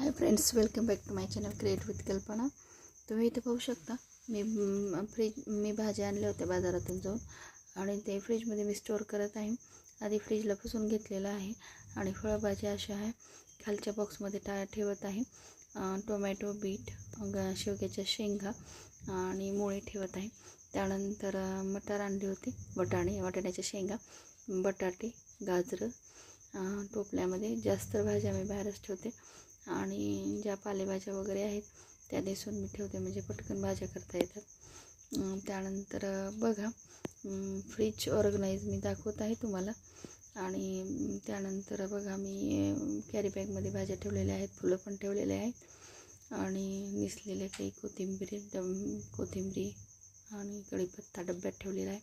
Hi friends welcome back to my channel create with Kalpana तुम्ही इथे पाहू शकता मी फ्रीज मी भाज्या आणल्या होत्या बाजारातून जाऊन आणि ते फ्रीजमध्ये मी स्टोअर करत आहे. आधी फ्रीजला पुसून घेतलेलं आहे आणि फळभाज्या अशा आहे. खालच्या बॉक्समध्ये टा ठेवत आहे. टोमॅटो बीट शेवग्याच्या शेंगा आणि मुळे ठेवत आहे. त्यानंतर मटार आणली होती वटाणे वाटाण्याच्या शेंगा बटाटे गाजरं टोपल्यामध्ये जास्त भाज्या मी बाहेरच ठेवते. आणि ज्या पालेभाज्या वगैरे आहेत त्या देसून मी ठेवते. म्हणजे पटकन भाज्या करता येतात. त्यानंतर बघा फ्रीज ऑर्गनाईज मी दाखवत आहे तुम्हाला. आणि त्यानंतर बघा मी कॅरी बॅगमध्ये भाज्या ठेवलेल्या आहेत फुलं पण ठेवलेले आहेत. आणि निसलेले काही कोथिंबीर डब कोथिंबीर आणि कढीपत्ता डब्यात ठेवलेला आहे.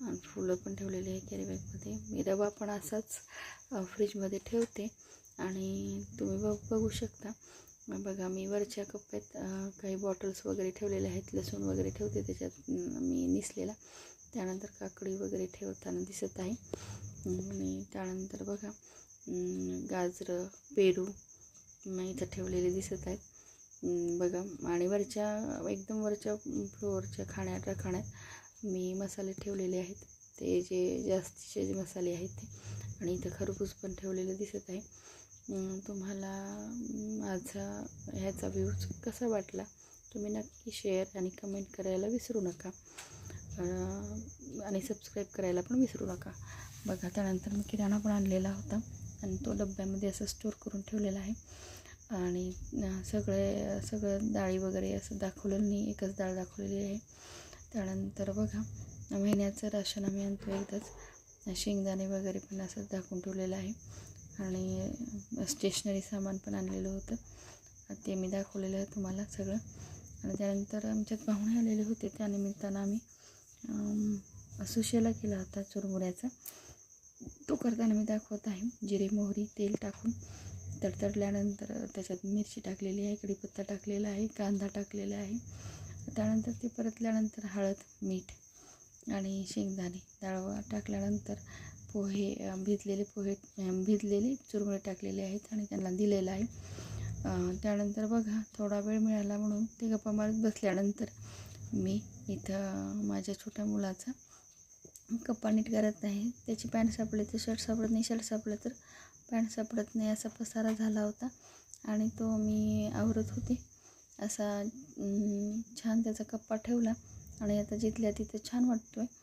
आणि फुलं पण ठेवलेली आहे कॅरी बॅगमध्ये मी रवा पण असाच फ्रीजमध्ये ठेवते. आणि तुम्ही बघ बघू शकता. बघा मी वरच्या कप्प्यात काही बॉटल्स वगैरे ठेवलेले आहेत लसूण वगैरे ठेवते त्याच्यात मी निसलेला. त्यानंतर काकडी वगैरे ठेवताना दिसत आहे. आणि त्यानंतर बघा गाजरं पेरू मग इथं ठेवलेले दिसत आहेत. बघा आणि वरच्या एकदम वरच्या फ्लोअरच्या खाण्याच्या खाण्यात मी मसाले ठेवलेले आहेत. ते जे जास्तीचे जे मसाले आहेत ते. आणि इथं खरबूज पण ठेवलेलं दिसत आहे. तुम्हाला माझा ह्याचा व्ह्यूज कसा वाटला? तुम्ही नक्की शेअर आणि कमेंट करायला विसरू नका. आणि सबस्क्राईब करायला पण विसरू नका. बघा त्यानंतर मी किराणा पण आणलेला होता आणि तो डब्यामध्ये असं स्टोअर करून ठेवलेला आहे. आणि सगळे सगळं डाळी वगैरे असं दाखवलेलं नाही एकच डाळ दाखवलेली आहे. त्यानंतर बघा महिन्याचं राशन आम्ही आणतो एकदाच. शेंगदाणे वगैरे पण असं दाखवून ठेवलेलं आहे. आणि स्टेशनरी सामान पण आणलेलं होतं. ते मी दाखवलेलं आहे तुम्हाला सगळं. आणि त्यानंतर आमच्यात पाहुणे आलेले होते त्यानिमित्तानं आम्ही सुशेला केला होता चुरमुऱ्याचा. तो करताना मी दाखवत आहे. जिरे मोहरी तेल टाकून तडतडल्यानंतर त्याच्यात मिरची टाकलेली आहे कढीपत्ता टाकलेला आहे कांदा टाकलेला आहे. त्यानंतर ते परतल्यानंतर हळद मीठ आणि शेंगदाणे डाळ टाकल्यानंतर पोहे भिजलेले पोहे भिजलेले चुरमुरे टाकलेले आहेत आणि त्यांना दिलेलं आहे. त्यानंतर बघा थोडा वेळ मिळाला म्हणून ते गप्पा मारत बसल्यानंतर मी इथं माझ्या छोट्या मुलाचा कप्पा नीट करत नाही त्याची पॅन्ट सापडली तर शर्ट सापडत नाही शर्ट सापडलं तर पॅन्ट सापडत नाही असा पसारा झाला होता आणि तो मी आवरत होते. असा छान त्याचा कप्पा ठेवला आणि आता जिथल्या तिथं छान वाटतो आहे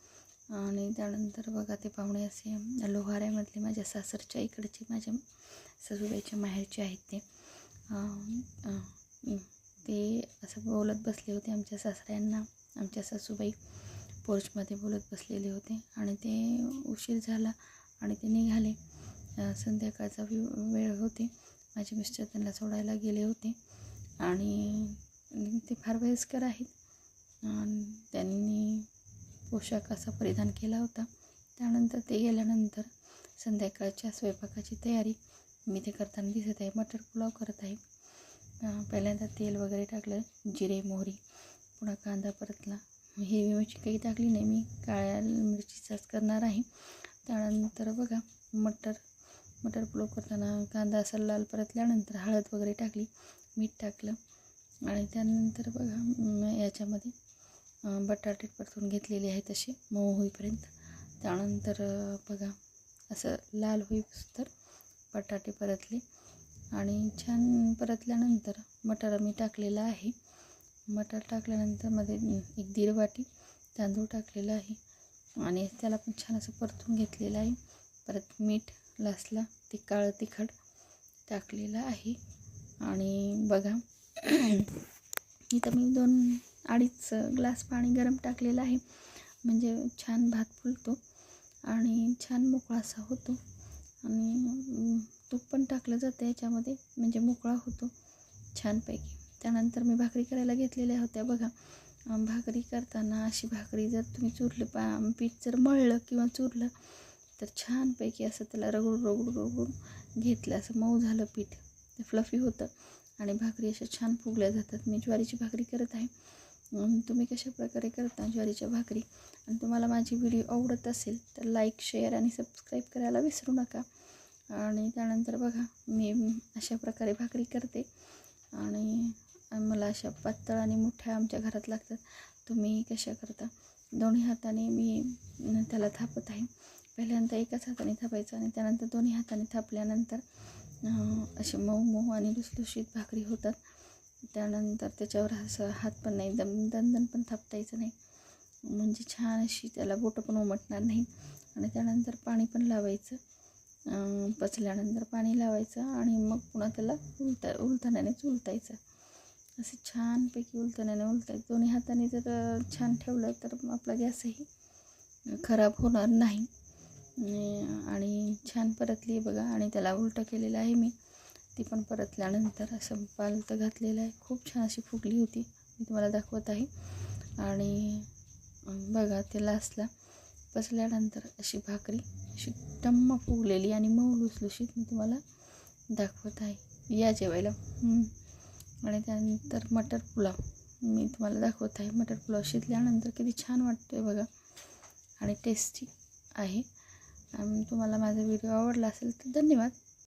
आणि त्यानंतर बघा ते पाहुणे असे लोहाऱ्यामधले माझ्या सासरच्या इकडचे माझ्या सासूबाईच्या माहेरचे आहेत ते. ते असं बोलत बसले होते आमच्या सासऱ्यांना. आमच्या सासूबाई पोर्चमध्ये बोलत बसलेले होते. आणि ते उशीर झाला आणि ते निघाले. संध्याकाळचा वेळ होते. माझे मिस्टर त्यांना सोडायला गेले होते. आणि ते फार वयस्कर आहेत. आणि त्यांनी पोशाख असा परिधान केला होता. त्यानंतर ते गेल्यानंतर संध्याकाळच्या स्वयंपाकाची तयारी मी ते करताना दिसत आहे. मटर पुलाव करत आहे. पहिल्यांदा तेल वगैरे टाकलं जिरे मोहरी पुन्हा कांदा परतला. हिरवी मिरची काही टाकली नाही. मी काळ्या मिरचीचाच करणार आहे. त्यानंतर बघा मटर मटर पुलाव करताना कांदा असा लाल परतल्यानंतर हळद वगैरे टाकली मीठ टाकलं. आणि त्यानंतर बघा याच्यामध्ये बटाटे परतून घेतलेले आहे तशी मऊ होईपर्यंत. त्यानंतर बघा असं लाल होईस बटाटे परतले. आणि छान परतल्यानंतर मटर मी टाकलेला आहे. मटर टाकल्यानंतरमध्ये एक दीड वाटी तांदूळ टाकलेला आहे. आणि त्याला पण छान असं परतून घेतलेलं आहे. परत मीठ लासला ते काळं तिखट टाकलेलं आहे. आणि बघा इथं मी दोन अडीच ग्लास पाणी गरम टाकलेलं आहे. म्हणजे छान भात फुलतो आणि छान मोकळा असा होतो. आणि तूप पण टाकलं जातं याच्यामध्ये. म्हणजे मोकळा होतो छानपैकी. त्यानंतर मी भाकरी करायला घेतलेल्या होत्या बघा. भाकरी करताना अशी भाकरी जर तुम्ही चुरलं पा पीठ जर मळलं किंवा चुरलं तर छानपैकी असं त्याला रगडून रगडून रगडून घेतलं. असं मऊ झालं पीठ. ते फ्लफी होतं. आणि भाकरी अशा छान फुगल्या जातात. मी ज्वारीची भाकरी करत आहे. तुम्ही कशा प्रकारे करता ज्वारीच्या भाकरी? आणि तुम्हाला माझी व्हिडिओ आवडत असेल तर लाईक शेअर आणि सबस्क्राईब करायला विसरू नका. आणि त्यानंतर बघा मी अशा प्रकारे भाकरी करते. आणि मला अशा पातळ आणि मोठ्या आमच्या घरात लागतात. तुम्ही कशा करता? दोन्ही हाताने मी त्याला थापत आहे. पहिल्यांदा एकाच हाताने थापायचं आणि त्यानंतर दोन्ही हाताने थापल्यानंतर असे मऊ मऊ आणि लुसलुशीत भाकरी होतात. त्यानंतर त्याच्यावर असं हात पण नाही दम दणदण पण थापतायचं नाही. म्हणजे छान अशी त्याला बोटं पण उमटणार नाही. आणि त्यानंतर पाणी पण लावायचं. पचल्यानंतर पाणी लावायचं आणि मग पुन्हा त्याला उलता उलथण्यानेच उलटायचं असं छानपैकी उलथण्याने उलटायचं दोन्ही हाताने जर छान ठेवलं तर आपला गॅसही खराब होणार नाही. आणि- आणि छान परतली आहे बघा. आणि त्याला उलटं केलेलं आहे मी. ती पण परतल्यानंतर असं पालतं घातलेलं आहे. खूप छान अशी फुगली होती. मी तुम्हाला दाखवत आहे. आणि बघा ते लास्टला पचल्यानंतर अशी भाकरी अशी टम्म फुगलेली आणि मऊ लुसलुशीत मी तुम्हाला दाखवत आहे. या जेवायला. आणि त्यानंतर मटर पुलाव. मी तुम्हाला दाखवत आहे. मटर पुलाव शिजल्यानंतर किती छान वाटतो आहे बघा. आणि टेस्टी आहे. तुम्हाला माझा व्हिडिओ आवडला असेल तर धन्यवाद.